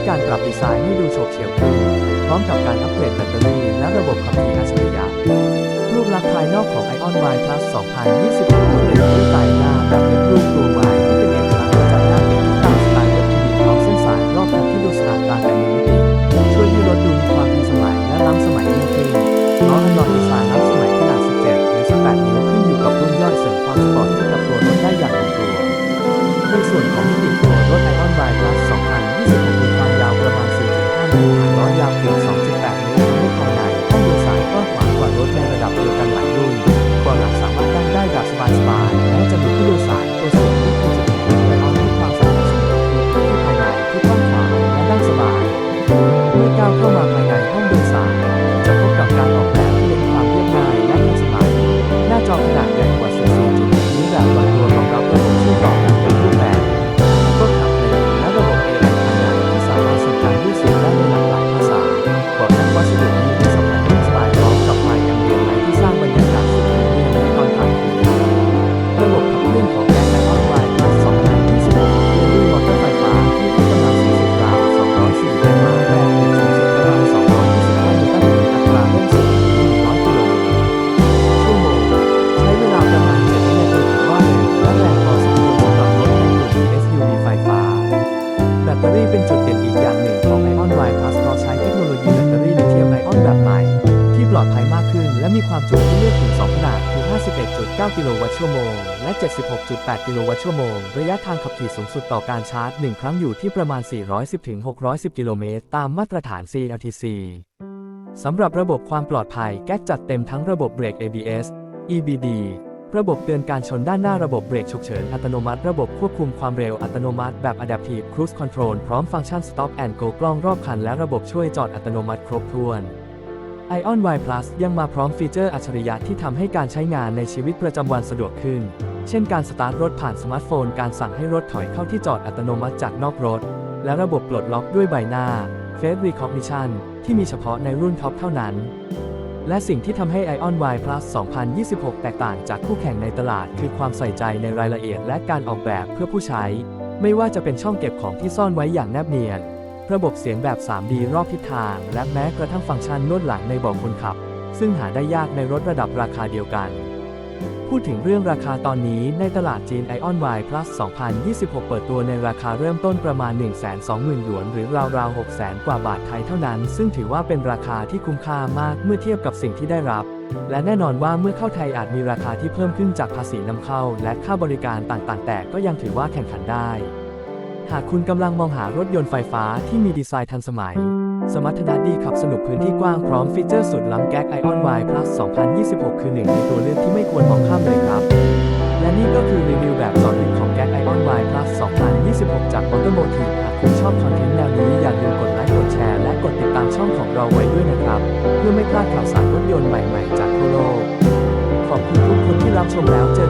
ด้วยการปรับดีไซน์ให้ดูโฉบเฉี่ยวขึ้นพร้อมกับการอัปเกรดแบตเตอรี่และระบบขับขี่อัจฉริยะ รูปลักษณ์ภายนอกของ Ion Y Plus 2026โดดเด่นด้วยไฟหน้าแบบเป็นรูปตัว ความจุที่เลือกถึง 2 ขนาดคือ 51.9 กิโลวัตต์ชั่วโมง และ 76.8 กิโลวัตต์ชั่วโมง ระยะทางขับขี่สูงสุดต่อการชาร์จ 1 ครั้งอยู่ที่ประมาณ 410-610 กิโลเมตร ตามมาตรฐาน CLTC สำหรับระบบความปลอดภัย แก๊กจัดเต็มทั้งระบบเบรก ABS EBD ระบบเตือนการชนด้านหน้าระบบเบรกฉุกเฉินอัตโนมัติ ระบบควบคุมความเร็วอัตโนมัติแบบ Adaptive Cruise Control พร้อมฟังก์ชัน Stop and Go กล้องรอบคันและระบบช่วยจอดอัตโนมัติครบถ้วน Ion Y Plus ยังมาพร้อมฟีเจอร์อัจฉริยะที่ทำให้การใช้งานในชีวิตประจำวันสะดวกขึ้น เช่นการสตาร์ทรถผ่านสมาร์ทโฟน การสั่งให้รถถอยเข้าที่จอดอัตโนมัติจากนอกรถ และระบบปลดล็อกด้วยใบหน้า Face Recognition ที่มีเฉพาะในรุ่นท็อปเท่านั้น และสิ่งที่ทำให้ Ion Y Plus 2026 แตกต่างจากคู่แข่งในตลาด คือความใส่ใจในรายละเอียดและการออกแบบเพื่อผู้ใช้ ไม่ว่าจะเป็นช่องเก็บของที่ซ่อนไว้อย่างแนบเนียน ระบบเสียงแบบ 3D รอบทิศทาง และแม้กระทั่งฟังก์ชันนวดหลังในเบาะคนขับ ซึ่งหาได้ยากในรถระดับราคาเดียวกัน พูดถึงเรื่องราคาตอนนี้ในตลาดจีน Ion Y Plus 2026 เปิดตัวในราคาเริ่มต้นประมาณ 120,000หยวน หรือราวๆ 600,000 กว่าบาทไทยเท่านั้น ซึ่งถือว่าเป็นราคาที่คุ้มค่ามากเมื่อเทียบกับสิ่งที่ได้รับและแน่นอนว่าเมื่อเข้าไทยอาจมีราคาที่เพิ่มขึ้นจากภาษีนำเข้า และค่าบริการต่างๆ แต่ก็ยังถือว่าแข่งขันได้ หากคุณกำลังมองหารถยนต์ไฟฟ้าที่มีดีไซน์ทันสมัย สมรรถนะดีขับสนุกพื้นที่กว้างพร้อมฟีเจอร์สุดล้ำแก๊ก Ion Y Plus 2026 คือหนึ่งในตัวเลือกที่ไม่ควรมองข้ามเลยครับ และนี่ก็คือรีวิวแบบเจอดลึกของแก๊ก Ion Y Plus 2026 จาก Automotive หากคุณชอบคอนเทนต์แนวนี้อย่าลืมกดไลค์กดแชร์และกดติดตามช่องของเราไว้ด้วยนะครับ เพื่อไม่พลาดข่าวสารรถยนต์ใหม่ ๆ จากทั่วโลกขอบคุณทุกคนที่รับชมแล้วเจอกัน